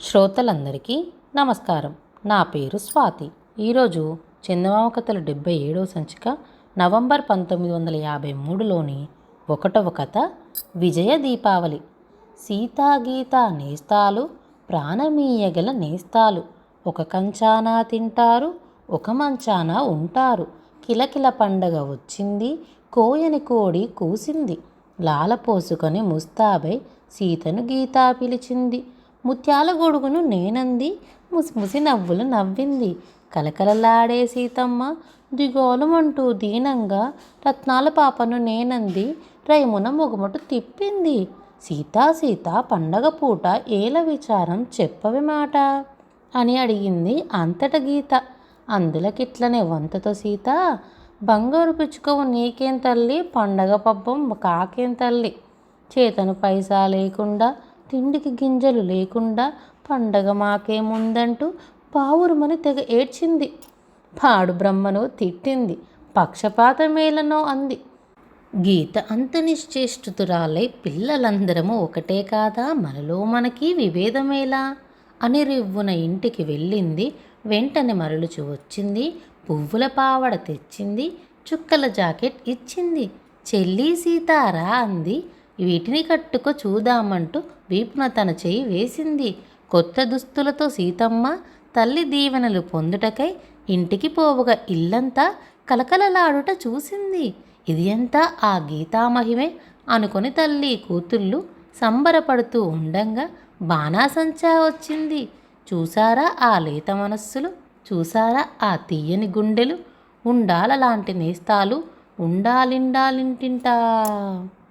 శ్రోతలందరికీ నమస్కారం. నా పేరు స్వాతి. ఈరోజు చందమామ కథలు డెబ్బై ఏడవ సంచిక నవంబర్ పంతొమ్మిది వందల యాభై మూడులోని ఒకటవ కథ విజయ దీపావళి. సీతాగీత నేస్తాలు ప్రాణమీయగల నేస్తాలు. ఒక కంచాన తింటారు ఒక మంచాన ఉంటారు. కిలకిల పండగ వచ్చింది కోయని కోడి కూసింది. లాల పోసుకొని ముస్తాబై సీతను గీత పిలిచింది. ముత్యాల గొడుగును నేనంది. ముసిముసి నవ్వులు నవ్వింది. కలకలలాడే సీతమ్మ దిగోలమంటూ దీనంగా రత్నాల పాపను నేనంది. రైమున మొగమటు తిప్పింది. సీతా సీత పండగ పూట ఏల విచారం చెప్పవి మాట? అని అడిగింది అంతట గీత. అందులకిట్లనే వంతతో సీత బంగారు పిచ్చుకవు నీకేం తల్లి పండగ పబ్బం కాకేం తల్లి? చేతను పైసా లేకుండా తిండికి గింజలు లేకుండా పండగ మాకేముందంటూ పావురుమని తెగ ఏడ్చింది. పాడు బ్రహ్మను తిట్టింది. పక్షపాతమేలనో అంది. గీత అంత నిశ్చేష్టుతురాలై పిల్లలందరము ఒకటే కాదా? మనలో మనకి విభేదమేలా? అని రివ్వున ఇంటికి వెళ్ళింది. వెంటనే మరలుచు వచ్చింది. పువ్వుల పావడ తెచ్చింది. చుక్కల జాకెట్ ఇచ్చింది. చెల్లి సీతారా అంది. వీటిని కట్టుకో చూదామంటూ వీపున తన చెయ్యి వేసింది. కొత్త దుస్తులతో సీతమ్మ తల్లి దీవెనలు పొందుటకై ఇంటికి పోవుగా ఇల్లంతా కలకలలాడుట చూసింది. ఇది అంతా ఆ గీతామహిమే అనుకొని తల్లి కూతుళ్ళు సంబరపడుతూ ఉండంగా బాణాసంచా వచ్చింది. చూసారా ఆ లేత మనస్సులు? చూసారా ఆ తీయని గుండెలు? ఉండాలలాంటి నేస్తాలు ఉండాలిండాలింటింటా.